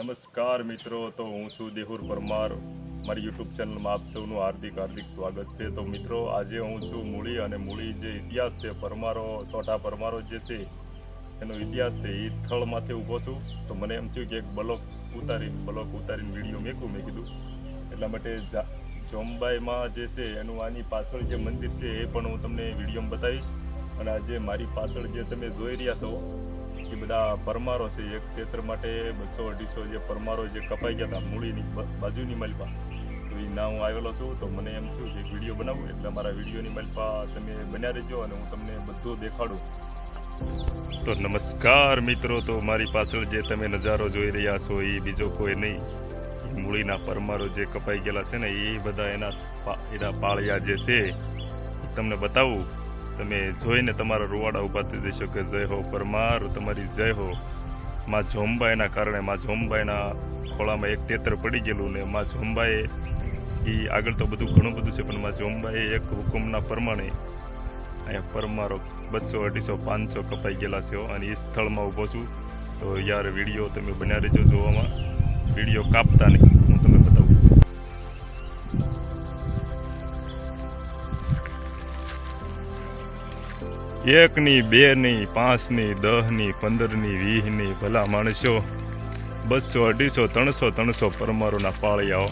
નમસ્કાર મિત્રો, તો હું છું દેહુર પરમાર. મારી યુટ્યુબ ચેનલમાં આપ સૌનું હાર્દિક હાર્દિક સ્વાગત છે. તો મિત્રો, આજે હું છું મૂળી અને મૂળી જે ઇતિહાસ છે, પરમારો, સોઢા પરમારો જે છે, એનો ઇતિહાસ છે, એ સ્થળમાંથી ઊભો છું. તો મને એમ થયું કે એક બ્લોક ઉતારી બ્લોક ઉતારીને વીડિયો મેકું, મેં કીધું. એટલા માટે ચોંબાઈમાં જે છે, એનું આની પાછળ જે મંદિર છે, એ પણ હું તમને વિડીયોમાં બતાવીશ. અને આજે મારી પાછળ જે તમે જોઈ રહ્યા છો એ બધા પરમારો છે. એક ક્ષેત્ર માટે બસો અઢીસો જે પરમારો જે કપાઈ ગયા હતા મૂળીની બાજુની મલપા. તો એ ના હું આવેલો છું. તો મને એમ થયું કે વીડિયો બનાવું એટલે મારા વિડીયોની મલપા તમે બન્યા રહેજો અને હું તમને બધું દેખાડું. તો નમસ્કાર મિત્રો. તો મારી પાછળ જે તમે નજારો જોઈ રહ્યા છો એ બીજો કોઈ નહીં. મૂળીના પરમારો જે કપાઈ ગયેલા છે ને એ બધા એના એના પાળિયા જે છે તમને બતાવું. તમે જોઈને તમારા રૂવાડા ઊભા થઈ જશો કે જય હો પરમાર, તમારી જય હો. માં જોમબાઈના કારણે માં જોમબાઈના ખોળામાં એક તેતર પડી ગયેલું ને માં જોમબાએ એ આગળ તો બધું ઘણું બધું છે, પણ માં જોંબાએ એક હુકુમના પ્રમાણે અહીંયા પરમારો બસો, અઢીસો, પાંચસો કપાઈ ગયેલા છે અને એ સ્થળમાં ઊભો છું. તો યાર વીડિયો તમે બન્યા રહેજો જોવામાં. વીડિયો કાપતા નહીં. એકની, બેની, પાંચની, દહની, પંદરની વીસની ભલા માણસો, બસો, અઢીસો, ત્રણસો ત્રણસો પરમારોના પાળિયાઓ.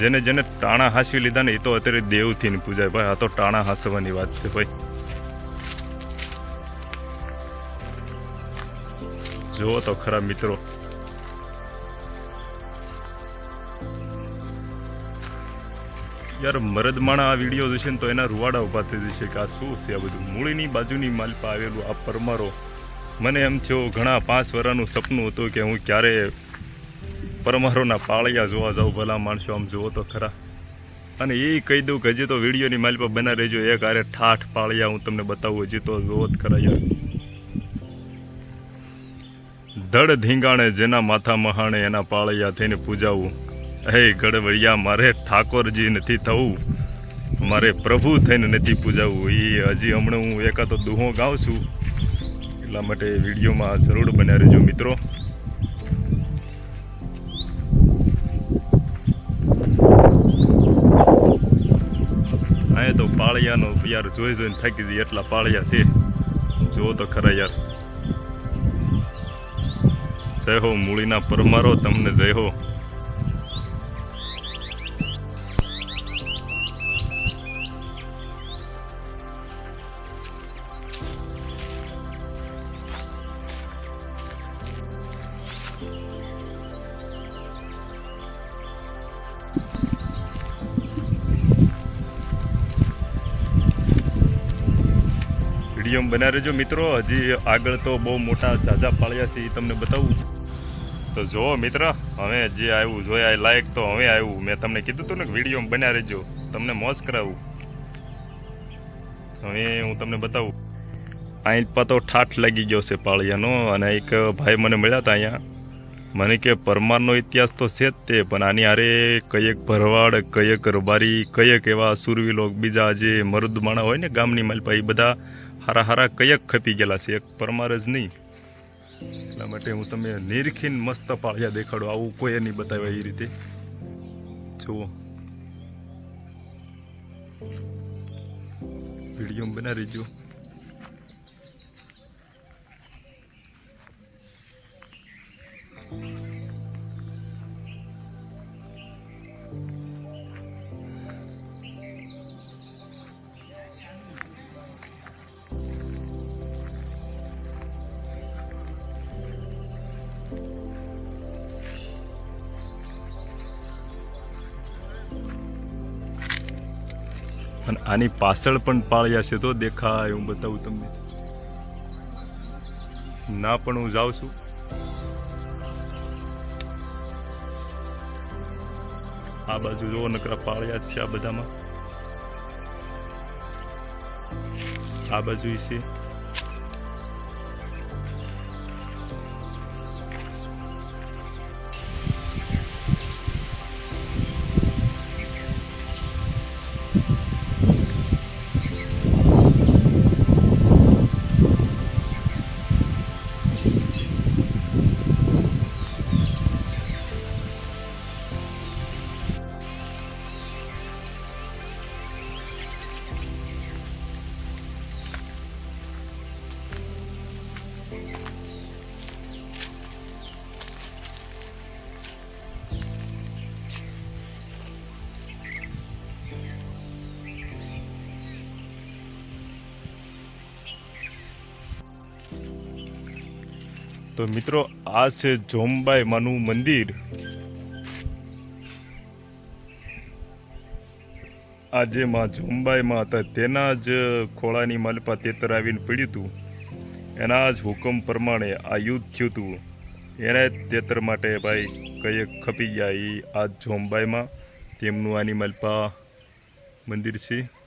જેને જેને ટાણા હાંસવી લીધા ને એ તો અત્યારે દેવથી પૂજાય. ભાઈ, આ તો ટાણા હાંસવાની વાત છે, ભાઈ. જુઓ તો ખરા મિત્રો યાર, મરદમાણા આ વીડિયો જોશે ને તો એના રૂવાડા ઊભા થઈ જશે કે આ શું છે આ બધું? મૂળીની બાજુની માલપા આવેલું, આ પરમારો. મને એમ થયો, ઘણા પાંચ વર્ષનું સપનું હતું કે હું ક્યારે પરમારોના પાળિયા જોવા જાઉં, ભલા માણસો આમ જુઓ તો ખરા. અને એ કહી દઉં કે હજી તો વિડીયોની માલપા બના રહેજો. એક આરે ઠાઠ પાળિયા હું તમને બતાવું, હજી તો જુઓ જ ખરા યાર. ધડ ધીંગાણે જેના માથા મહાણે એના પાળિયા થઈને પૂજાવું. હે ગડવૈયા મારે ઠાકોરજી નથી થવું. મારે પ્રભુ થઈને નથી પૂજાવું. એ હજી હમણાં હું એકાદો દુહો ગાઉં છું. એટલા માટે વિડીયોમાં જરૂર બન્યા રહેજો, મિત્રો. અહીંયા તો પાળિયાનો યાર જોઈ જોઈને થાકી જઈએ, એટલા પાળિયા છે. જુઓ તો ખરા યાર. જય હો, મૂળીના પરમારો, તમને જય હો. વીડિયો બના રહેજો. મિત્રો, હજી આગળ તો બહુ મોટા ઝાઝા પાળ્યા છે તમને બતાવું તો જો મિત્ર, હવે જે આવ્યું જોયા લાયક, તો હવે આવ્યું. મેં તમને કીધું હતું ને કે વીડિયો બન્યા રહેજો. તમને મોજ કરાવું. હવે હું તમને બતાવું. અહીં પાતો ઠાઠ લાગી ગયો છે પાળિયાનો, અને એક ભાઈ મને મળ્યા હતા અહીંયા. મને કે પરમારનો ઇતિહાસ તો છે જ તે, પણ આની હારે કયેક ભરવાડ, કયેક રબારી, કયેક એવા સુરવીલોક બીજા જે મરુદ હોય ને ગામની માલપા એ બધા હારા હારા કયક ખપી ગયેલા છે, એક પરમાર જ નહીં. એટલા માટે હું તમે નિરખીન મસ્ત પાળિયા દેખાડો, આવું કોઈ નહીં બતાવ્યા એ રીતે. જુઓ. વીડિયો બનાવી રહીજો અને આની પાછળ પણ પાળિયા છે તો દેખાય હું બતાવું તમને. ના, પણ હું જાઉં છું. આ બાજુ જો નકરા પાળિયા છે આ બધામાં. આ બાજુ છે. તો મિત્રો, આ છે જોમબાઈ માનું મંદિર. આજે માં જોમબાઈમાં હતા, તેના જ ખોળાની માલપા તેતર આવીને પીડ્યું હતું. એના જ હુકમ પ્રમાણે આ યુદ્ધ થયું હતું. એના તેતર માટે ભાઈ કઈ ખપી ગયા એ આ જોમબાઈમાં. તેમનું આની માલપા મંદિર છે.